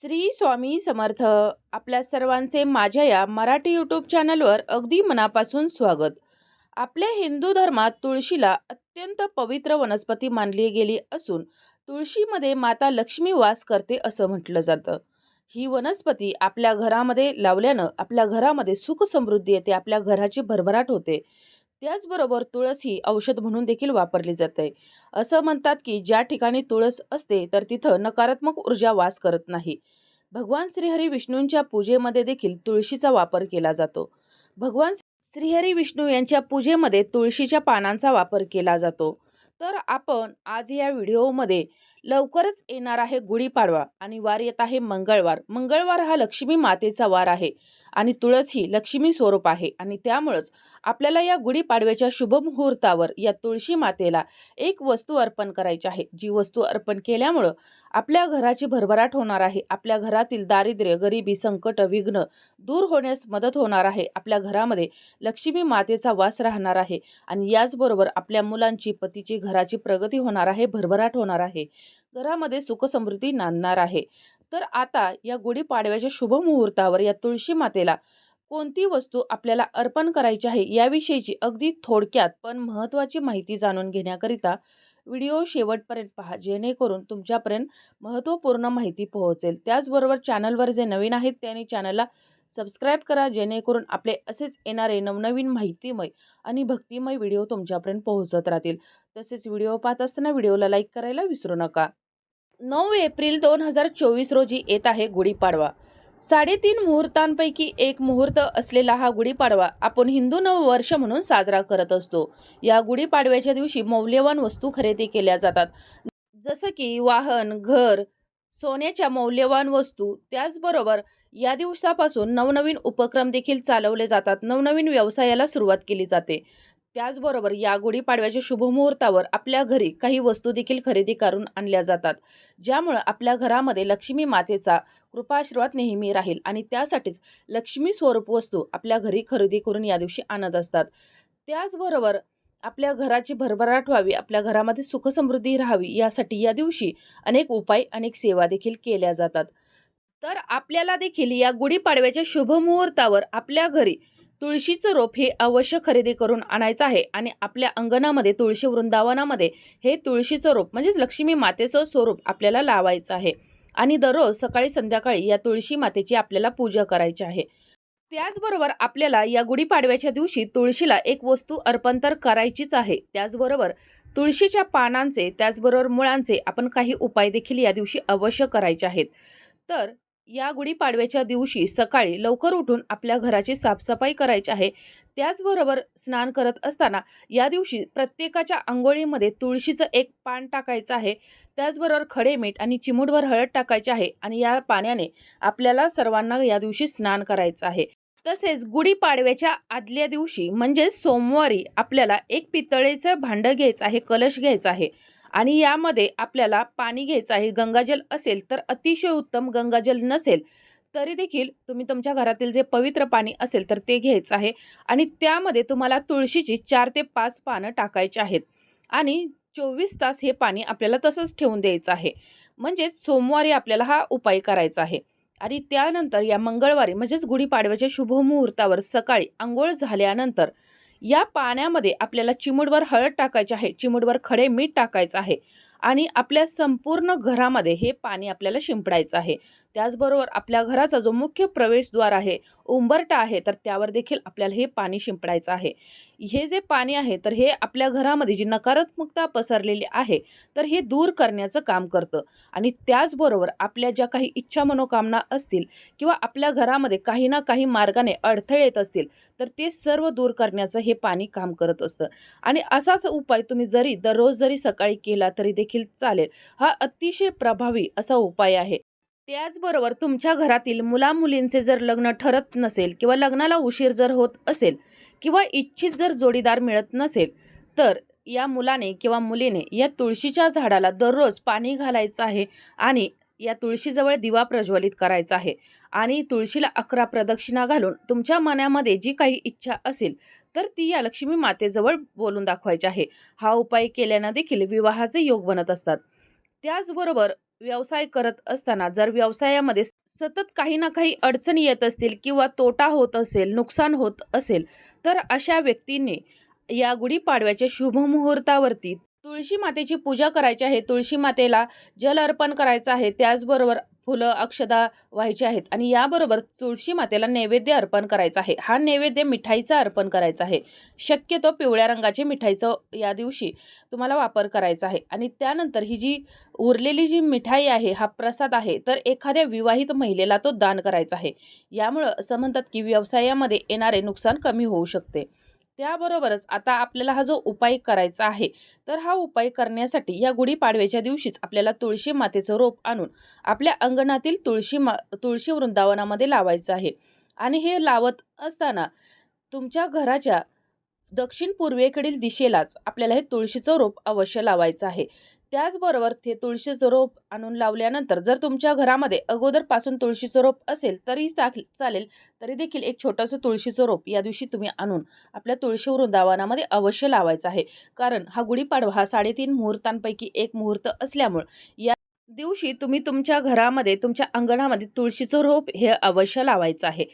श्री स्वामी समर्थ. आपल्या सर्वांचे माझ्या या मराठी यूट्यूब चॅनलवर अगदी मनापासून स्वागत. आपल्या हिंदू धर्मात तुळशीला अत्यंत पवित्र वनस्पती मानली गेली असून तुळशीमध्ये माता लक्ष्मी वास करते असं म्हटलं जातं. ही वनस्पती आपल्या घरामध्ये लावल्यानं आपल्या घरामध्ये सुख समृद्धी येते आपल्या घराची भरभराट होते. त्याचबरोबर तुळस ही औषध म्हणून देखील वापरली जाते. असं म्हणतात की ज्या ठिकाणी तुळस असते तर तिथं नकारात्मक ऊर्जा वास करत नाही. भगवान श्रीहरी विष्णूंच्या पूजेमध्ये देखील तुळशीचा वापर केला जातो. भगवान श्रीहरी विष्णू यांच्या पूजेमध्ये तुळशीच्या पानांचा वापर केला जातो. तर आपण आज या व्हिडिओमध्ये लवकरच येणार आहे गुढीपाडवा आणि वार येत आहे मंगळवार. मंगळवार हा लक्ष्मी मातेचा वार आहे आणि तुळस ही लक्ष्मी स्वरूप आहे आणि त्यामुळंच आपल्याला या गुढीपाडव्याच्या शुभ मुहूर्तावर या तुळशी मातेला एक वस्तू अर्पण करायची आहे. जी वस्तू अर्पण केल्यामुळं आपल्या घराची भरभराट होणार आहे. आपल्या घरातील दारिद्र्य गरिबी संकट विघ्न दूर होण्यास मदत होणार आहे. आपल्या घरामध्ये लक्ष्मी मातेचा वास राहणार आहे आणि याचबरोबर आपल्या मुलांची पतीची घराची प्रगती होणार आहे भरभराट होणार आहे. घरामध्ये सुखसमृद्धी नांदणार आहे. तर आता या गुढीपाडव्याच्या शुभ मुहूर्तावर या तुळशी मातेला कोणती वस्तू आपल्याला अर्पण करायची आहे याविषयीची अगदी थोडक्यात पण महत्त्वाची माहिती जाणून घेण्याकरिता व्हिडिओ शेवटपर्यंत पहा जेणेकरून तुमच्यापर्यंत महत्त्वपूर्ण माहिती पोहोचेल. त्याचबरोबर चॅनलवर जे नवीन आहेत त्यांनी चॅनलला सबस्क्राईब करा जेणेकरून आपले असेच येणारे नवनवीन माहितीमय आणि भक्तिमय व्हिडिओ तुमच्यापर्यंत पोहोचत राहतील. तसेच व्हिडिओ पाहत असताना व्हिडिओला लाईक करायला विसरू नका. नऊ एप्रिल दोन हजार चोवीस रोजी येत आहे गुढीपाडवा. साडेतीन मुहूर्तांपैकी एक मुहूर्त असलेला हा गुढीपाडवा आपण हिंदू नववर्ष म्हणून साजरा करत असतो. या गुढीपाडव्याच्या दिवशी मौल्यवान वस्तू खरेदी केल्या जातात. जसं की वाहन घर सोन्याच्या मौल्यवान वस्तू. त्याचबरोबर या दिवसापासून नवनवीन उपक्रम देखील चालवले जातात. नवनवीन व्यवसायाला सुरुवात केली जाते. त्याचबरोबर या गुढीपाडव्याच्या शुभमुहूर्तावर आपल्या घरी काही वस्तू देखील खरेदी करून आणल्या जातात. ज्यामुळं आपल्या घरामध्ये लक्ष्मी मातेचा कृपाशीर्वाद नेहमी राहील आणि त्यासाठीच लक्ष्मी स्वरूप वस्तू आपल्या घरी खरेदी करून या दिवशी आणत असतात. त्याचबरोबर आपल्या घराची भरभराट व्हावी आपल्या घरामध्ये सुखसमृद्धी राहावी यासाठी या दिवशी अनेक उपाय अनेक सेवा देखील केल्या जातात. तर आपल्याला देखील या गुढीपाडव्याच्या शुभमुहूर्तावर आपल्या घरी तुळशीचं रोप हे अवश्य खरेदी करून आणायचं आहे आणि आपल्या अंगणामध्ये तुळशी वृंदावनामध्ये हे तुळशीचं रोप म्हणजेच लक्ष्मी मातेचं स्वरूप आपल्याला लावायचं आहे. आणि दररोज सकाळी संध्याकाळी या तुळशी मातेची आपल्याला पूजा करायची आहे. त्याचबरोबर आपल्याला या गुढीपाडव्याच्या दिवशी तुळशीला एक वस्तू अर्पण तर करायचीच आहे. त्याचबरोबर तुळशीच्या पानांचे त्याचबरोबर मुळांचे आपण काही उपाय देखील या दिवशी अवश्य करायचे आहेत. तर या गुढीपाडव्याच्या दिवशी सकाळी लवकर उठून आपल्या घराची साफसफाई करायची आहे. त्याचबरोबर स्नान करत असताना या दिवशी प्रत्येकाच्या आंघोळीमध्ये तुळशीचं एक पान टाकायचं आहे. त्याचबरोबर खडे मीठ आणि चिमूटभर हळद टाकायचे आहे आणि या पाण्याने आपल्याला सर्वांना या दिवशी स्नान करायचं आहे. तसेच गुढीपाडव्याच्या आदल्या दिवशी म्हणजे सोमवारी आपल्याला एक पितळेचं भांडं घ्यायचं आहे कलश घ्यायचा आहे. आणि यामध्ये आपल्याला पाणी घ्यायचं आहे गंगाजल असेल तर अतिशय उत्तम गंगाजल नसेल तरी देखील तुम्ही तुमच्या घरातील जे पवित्र पाणी असेल तर ते घ्यायचं आहे. आणि त्यामध्ये तुम्हाला तुळशीची चार ते पाच पानं टाकायची आहेत. आणि चोवीस तास हे पाणी आपल्याला तसंच ठेवून द्यायचं आहे. म्हणजेच सोमवारी आपल्याला हा उपाय करायचा आहे. आणि त्यानंतर या मंगळवारी म्हणजेच गुढीपाडव्याच्या शुभमुहूर्तावर सकाळी आंघोळ झाल्यानंतर या पाण्यामध्ये आपल्याला चिमूटभर हळद टाकायची आहे. चिमूटभर खडे मीठ टाकायचं आहे. आणि आपल्या संपूर्ण घरामध्ये हे पाणी आपल्याला शिंपडायचं आहे. त्याचबरोबर आपल्या घराचा जो मुख्य प्रवेशद्वार आहे उंबरटा आहे तर त्यावर देखील आपल्याला हे पाणी शिंपडायचं आहे. हे जे पाणी आहे तर हे आपल्या घरामध्ये जी नकारात्मकता पसरलेली आहे तर हे दूर करण्याचं काम करतं. आणि त्याचबरोबर आपल्या ज्या काही इच्छा मनोकामना असतील किंवा आपल्या घरामध्ये काही ना काही मार्गाने अडथळे येत असतील तर ते सर्व दूर करण्याचं हे पाणी काम करत असतं. आणि असाच उपाय तुम्ही जरी दररोज जरी सकाळी केला तरी देखील देखील चालेल. हा अतिशय प्रभावी असा उपाय आहे. त्याचबरोबर तुमच्या घरातील मुलामुलींचे जर लग्न ठरत नसेल किंवा लग्नाला उशीर जर होत असेल किंवा इच्छित जर जोडीदार मिळत नसेल तर या मुलाने किंवा मुलीने या तुळशीच्या झाडाला दररोज पाणी घालायचं आहे आणि या तुळशीजवळ दिवा प्रज्वलित करायचा आहे. आणि तुळशीला अकरा प्रदक्षिणा घालून तुमच्या मनामध्ये जी काही इच्छा असेल तर ती या लक्ष्मी मातेजवळ बोलून दाखवायची आहे. हा उपाय केल्यानं देखील विवाहाचे योग बनत असतात. त्याचबरोबर व्यवसाय करत असताना जर व्यवसायामध्ये सतत काही ना काही अडचणी येत असतील किंवा तोटा होत असेल नुकसान होत असेल तर अशा व्यक्तींनी या गुढीपाडव्याच्या शुभमुहूर्तावरती तुळशी मातेची पूजा करायची आहे. तुळशी मातेला जल अर्पण करायचं आहे. त्याचबरोबर फुलं अक्षदा व्हायचे आहेत. आणि याबरोबर तुळशी मातेला नैवेद्य अर्पण करायचा आहे. हा नैवेद्य मिठाईचा अर्पण करायचा आहे. शक्यतो पिवळ्या रंगाची मिठाईचं या दिवशी तुम्हाला वापर करायचा आहे. आणि त्यानंतर ही जी उरलेली जी मिठाई आहे हा प्रसाद आहे तर एखाद्या विवाहित महिलेला तो दान करायचा आहे. यामुळं असं म्हणतात की व्यवसायामध्ये येणारे नुकसान कमी होऊ शकते. त्याबरोबरच आता आपल्याला हा जो उपाय करायचा आहे तर हा उपाय करण्यासाठी या गुढीपाडव्याच्या दिवशीच आपल्याला तुळशी मातेचं रोप आणून आपल्या अंगणातील तुळशी मा तुळशी वृंदावनामध्ये लावायचं आहे. आणि हे लावत असताना तुमच्या घराच्या दक्षिण पूर्वेकडील दिशेलाच आपल्याला हे तुळशीचं रोप अवश्य लावायचं आहे. त्याचबरोबर ते तुळशीचं रोप आणून लावल्यानंतर जर तुमच्या घरामध्ये अगोदरपासून तुळशीचं रोप असेल तरी चाक चालेल. तरी देखील एक छोटंसं तुळशीचं रोप या दिवशी तुम्ही आणून आपल्या तुळशी वृंदावनामध्ये अवश्य लावायचं आहे. कारण हा गुढीपाडवा हा साडेतीन मुहूर्तांपैकी एक मुहूर्त असल्यामुळं या दिवशी तुम्ही तुमच्या घरामध्ये तुमच्या अंगणामध्ये तुळशीचं रोप हे अवश्य लावायचं आहे.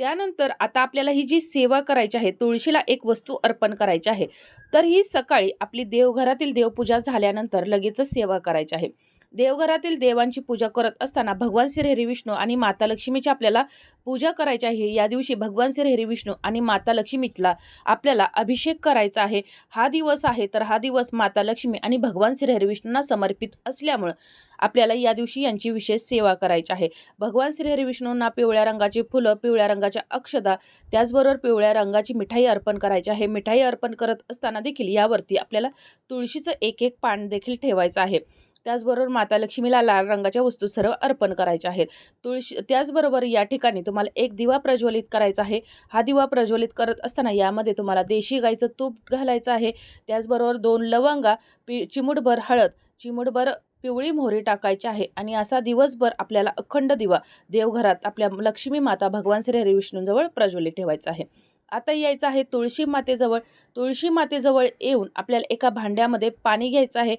त्यानंतर आता आपल्याला ही जी सेवा करायची आहे तुळशीला एक वस्तू अर्पण करायची आहे तर ही सकाळी आपली देवघरातील देवपूजा झाल्यानंतर लगेचच सेवा करायची आहे. देवघरातील देवांची पूजा करत असताना भगवान श्री हरी विष्णू आणि माता लक्ष्मीची आपल्याला पूजा करायची आहे. या दिवशी भगवान श्री हरी विष्णू आणि माता लक्ष्मीला आपल्याला अभिषेक करायचा आहे. हा दिवस आहे तर हा दिवस माता लक्ष्मी आणि भगवान श्री हरी विष्णूंना समर्पित असल्यामुळं आपल्याला या दिवशी यांची विशेष सेवा करायची आहे. भगवान श्री हरी विष्णूंना पिवळ्या रंगाची फुलं पिवळ्या रंगाच्या अक्षदा त्याचबरोबर पिवळ्या रंगाची मिठाई अर्पण करायची आहे. मिठाई अर्पण करत असताना देखील यावरती आपल्याला तुळशीचं एक एक पान देखील ठेवायचं आहे. त्याचबरोबर माता लक्ष्मीला लाल रंगाच्या वस्तू सर्व अर्पण करायच्या आहेत. तुळशी त्याचबरोबर या ठिकाणी तुम्हाला एक दिवा प्रज्वलित करायचा आहे. हा दिवा प्रज्वलित करत असताना यामध्ये तुम्हाला देशी गाईचं तूप घालायचं आहे. त्याचबरोबर दोन लवंगा पि चिमूटभर हळद चिमुटभर पिवळी मोहरी टाकायची आहे आणि असा दिवसभर आपल्याला अखंड दिवा देवघरात आपल्या लक्ष्मी माता भगवान श्री हरिविष्णूंजवळ प्रज्वलित ठेवायचा आहे. आता यायचं आहे तुळशी मातेजवळ. तुळशी मातेजवळ येऊन आपल्याला एका भांड्यामध्ये पाणी घ्यायचं आहे.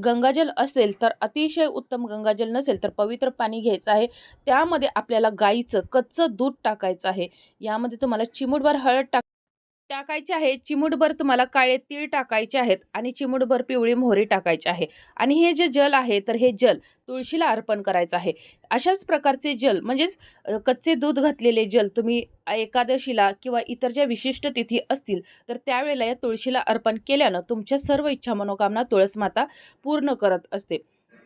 गंगाजल असेल तर अतिशय उत्तम गंगाजल नसेल तर पवित्र पाणी घ्यायचं आहे. त्यामध्ये आपल्याला गाईचं कच्चं दूध टाकायचं आहे. यामध्ये तुम्हाला चिमूटभर हळद टाक टाकायचे आहे. चिमूटभर तुम्हाला काळे तीळ टाकायचे आहेत आणि चिमूटभर पिवळी मोहरी टाकायची आहे. आणि हे जे जल आहे तर हे जल तुळशीला अर्पण करायचं आहे. अशाच प्रकारचे जल म्हणजेच कच्चे दूध घातलेले जल तुम्ही एकादशीला किंवा इतर ज्या विशिष्ट तिथी असतील तर त्यावेळेला या तुळशीला अर्पण केल्यानं तुमच्या सर्व इच्छा मनोकामना तुळस माता पूर्ण करत असते.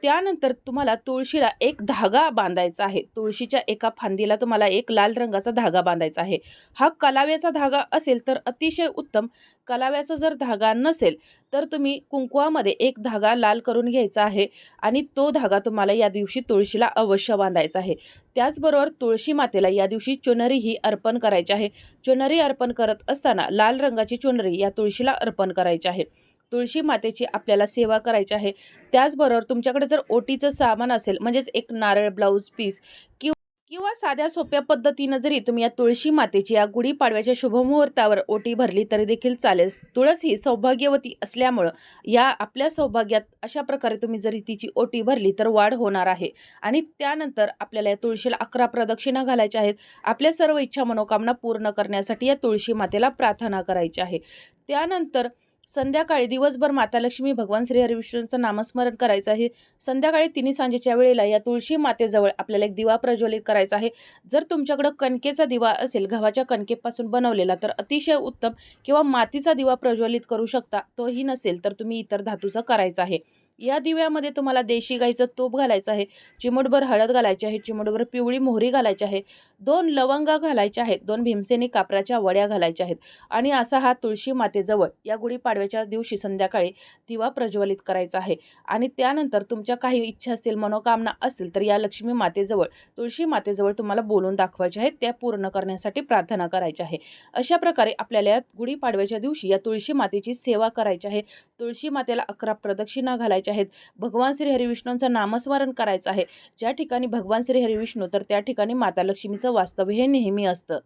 त्यानंतर तुम्हाला तुळशीला एक धागा बांधायचा आहे. तुळशीच्या एका फांदीला तुम्हाला एक लाल रंगाचा धागा बांधायचा आहे. हा कलाव्याचा धागा असेल तर अतिशय उत्तम. कलाव्याचा जर धागा नसेल तर तुम्ही कुंकवामध्ये एक धागा लाल करून घ्यायचा आहे आणि तो धागा तुम्हाला या दिवशी तुळशीला अवश्य बांधायचा आहे. त्याचबरोबर तुळशी मातेला या दिवशी चुनरी ही अर्पण करायची आहे. चुनरी अर्पण करत असताना लाल रंगाची चुनरी या तुळशीला अर्पण करायची आहे. तुळशी मातेची आपल्याला सेवा करायची आहे. त्याचबरोबर तुमच्याकडे जर ओटीचं सामान असेल म्हणजेच एक नारळ ब्लाऊज पीस किंवा किंवा साध्या सोप्या पद्धतीनं जरी तुम्ही या तुळशी मातेची या गुढीपाडव्याच्या शुभमुहूर्तावर ओटी भरली तरी देखील चालेल. तुळस ही सौभाग्यवती असल्यामुळं या आपल्या सौभाग्यात अशा प्रकारे तुम्ही जरी तिची ओटी भरली तर वाढ होणार आहे. आणि त्यानंतर आपल्याला या तुळशीला अकरा प्रदक्षिणा घालायच्या आहेत. आपल्या सर्व इच्छा मनोकामना पूर्ण करण्यासाठी या तुळशी मातेला प्रार्थना करायची आहे. त्यानंतर संध्याकाळी दिवसभर माता लक्ष्मी भगवान श्री हरिविष्णूंचं नामस्मरण करायचं आहे. संध्याकाळी तिन्ही सांजेच्या वेळेला या तुळशी मातेजवळ आपल्याला एक दिवा प्रज्वलित करायचा आहे. जर तुमच्याकडं कणकेचा दिवा असेल गव्हाच्या कणकेपासून बनवलेला तर अतिशय उत्तम किंवा मातीचा दिवा प्रज्वलित करू शकता तोही नसेल तर तुम्ही इतर धातूचा करायचा आहे. या दिव्यामध्ये तुम्हाला देशी गाईचं तूप घालायचं आहे चिमटभर हळद घालायची आहे चिमटभर पिवळी मोहरी घालायची आहे दोन लवंगा घालायच्या आहेत दोन भीमसेनी कापराच्या वड्या घालायच्या आहेत आणि असा हा तुळशी मातेजवळ या गुढीपाडव्याच्या दिवशी संध्याकाळी दिवा प्रज्वलित करायचा आहे. आणि त्यानंतर तुमच्या काही इच्छा असतील मनोकामना असतील तर या लक्ष्मी मातेजवळ तुळशी मातेजवळ तुम्हाला बोलून दाखवायच्या आहेत त्या पूर्ण करण्यासाठी प्रार्थना करायची आहे. अशा प्रकारे आपल्याला या गुढीपाडव्याच्या दिवशी या तुळशी मातेची सेवा करायची आहे. तुळशी मातेला अकरा प्रदक्षिणा घालायची करायचे आहेत. भगवान श्री हरिविष्णूंचं नामस्मरण करायचं आहे. ज्या ठिकाणी भगवान श्री हरिविष्णू तर त्या ठिकाणी माता लक्ष्मीचं वास्तव्य हे नेहमी असतं.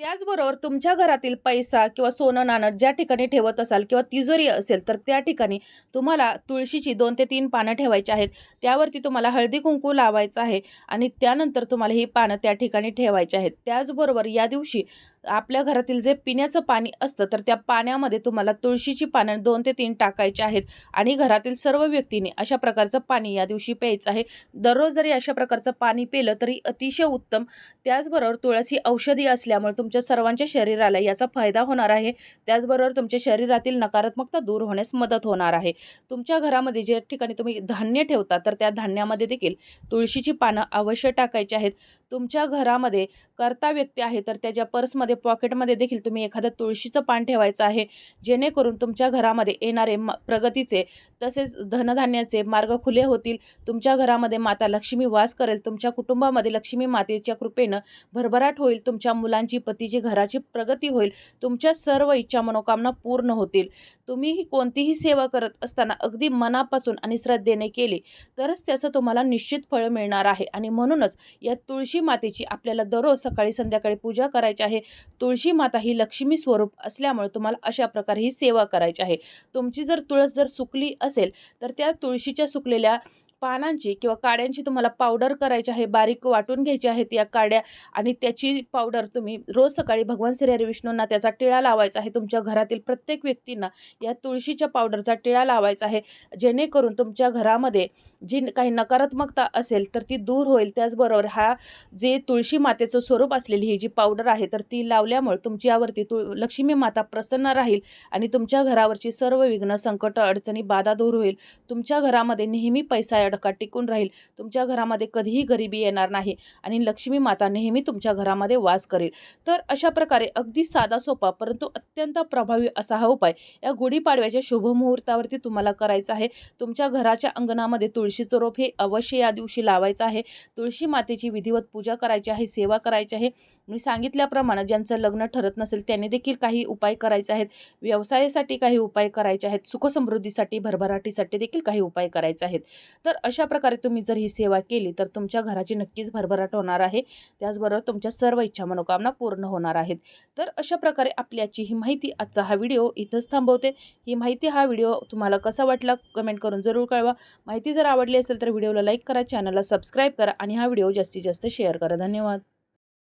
त्याचबरोबर तुमच्या घरातील पैसा किंवा सोनं नाणं ज्या ठिकाणी ठेवत असाल किंवा तिजोरी असेल तर त्या ठिकाणी तुम्हाला तुळशीची दोन ते तीन पानं ठेवायची आहेत. त्यावरती तुम्हाला हळदी कुंकू लावायचं आहे आणि त्यानंतर तुम्हाला ही पानं त्या ठिकाणी ठेवायची आहेत. त्याचबरोबर या दिवशी आपल्या घरातील जे पिण्याचं पाणी असतं तर त्या पाण्यामध्ये तुम्हाला तुळशीची पानं दोन ते तीन टाकायची आहेत आणि घरातील सर्व व्यक्तींनी अशा प्रकारचं पाणी या दिवशी प्यायचं आहे. दररोज जरी अशा प्रकारचं पाणी पिलं तरी अतिशय उत्तम. त्याचबरोबर तुळस ही औषधी असल्यामुळे तुमच्या सर्वांच्या शरीराला याचा फायदा होणार आहे. त्याचबरोबर तुमच्या शरीरातील नकारात्मकता दूर होण्यास मदत होणार आहे. तुमच्या घरामध्ये जे ठिकाणी तुम्ही धान्य ठेवता तर त्या धान्यामध्ये देखील तुळशीची पानं अवश्य टाकायची आहेत. तुमच्या घरामध्ये करता व्यक्ती आहे तर त्याच्या पर्समध्ये पॉकेटमध्ये देखील तुम्ही एखादं तुळशीचं पान ठेवायचं आहे जेणेकरून तुमच्या घरामध्ये येणारे म प्रगतीचे तसेच धनधान्याचे मार्ग खुले होतील. तुमच्या घरामध्ये माता लक्ष्मी वास करेल तुमच्या कुटुंबामध्ये लक्ष्मी मातेच्या कृपेनं भरभराट होईल तुमच्या मुलांची पतीची घराची प्रगती होईल तुमच्या सर्व इच्छा मनोकामना पूर्ण होतील. तुम्हीही कोणतीही सेवा करत असताना अगदी मनापासून आणि श्रद्धेने केली तरच त्याचं तुम्हाला निश्चित फळ मिळणार आहे. आणि म्हणूनच या तुळशी मातेची आपल्याला दररोज सकाळी संध्याकाळी पूजा करायची आहे. तुळशी माता ही लक्ष्मी स्वरूप असल्यामुळे तुम्हाला अशा प्रकारे ही सेवा करायची आहे. तुमची जर तुळस जर सुकली असेल तर त्या तुळशीच्या सुकलेल्या पानांची किंवा काड्यांची तुम्हाला पावडर करायची आहे बारीक वाटून घ्यायची आहेत या काड्या आणि त्याची पावडर तुम्ही रोज सकाळी भगवान श्री हरी विष्णूंना त्याचा टिळा लावायचा आहे तुमच्या घरातील प्रत्येक व्यक्तींना या तुळशीच्या पावडरचा टिळा लावायचा आहे जेणेकरून तुमच्या घरामध्ये जी काही नकारात्मकता असेल तर ती दूर होईल. त्याचबरोबर हा जे तुळशी मातेचं स्वरूप असलेली ही जी पावडर आहे तर ती लावल्यामुळे तुमच्यावरती तु लक्ष्मी माता प्रसन्न राहील आणि तुमच्या घरावरची सर्व विघ्न संकट अडचणी बाधा दूर होईल. तुमच्या घरामध्ये नेहमी पैसा अडका टिकून राहील. तुमच्या घरामध्ये कधीही गरिबी येणार नाही आणि लक्ष्मी माता नेहमी तुमच्या घरामध्ये वास करेल. तर अशा प्रकारे अगदी साधा सोपा परंतु अत्यंत प्रभावी असा हा उपाय या गुढीपाडव्याच्या शुभ मुहूर्तावरती तुम्हाला करायचा आहे. तुमच्या घराच्या अंगणामध्ये तुळशीचं रोप हे अवश्य या दिवशी लावायचं आहे. तुळशी मातेची विधिवत पूजा करायची आहे सेवा करायची आहे. मी सांगितल्याप्रमाणे ज्यांचं लग्न ठरत नसेल त्यांनी देखील काही उपाय करायचे आहेत. व्यवसायासाठी काही उपाय करायचे आहेत. सुखसमृद्धीसाठी भरभराटीसाठी देखील काही उपाय करायचे आहेत. तर अशा प्रकारे तुम्ही जर ही सेवा केली तर तुमच्या घराची नक्कीच भरभराट होणार आहे. त्याचबरोबर तुमच्या सर्व इच्छा मनोकामना पूर्ण होणार आहेत. तर अशा प्रकारे आपल्याची ही माहिती आजचा हा व्हिडिओ इथंच थांबवते. ही माहिती हा व्हिडिओ तुम्हाला कसा वाटला कमेंट करून जरूर कळवा. माहिती जर आवडली असेल तर व्हिडिओला लाईक करा चॅनलला सबस्क्राईब करा आणि हा व्हिडिओ जास्तीत जास्त शेअर करा. धन्यवाद.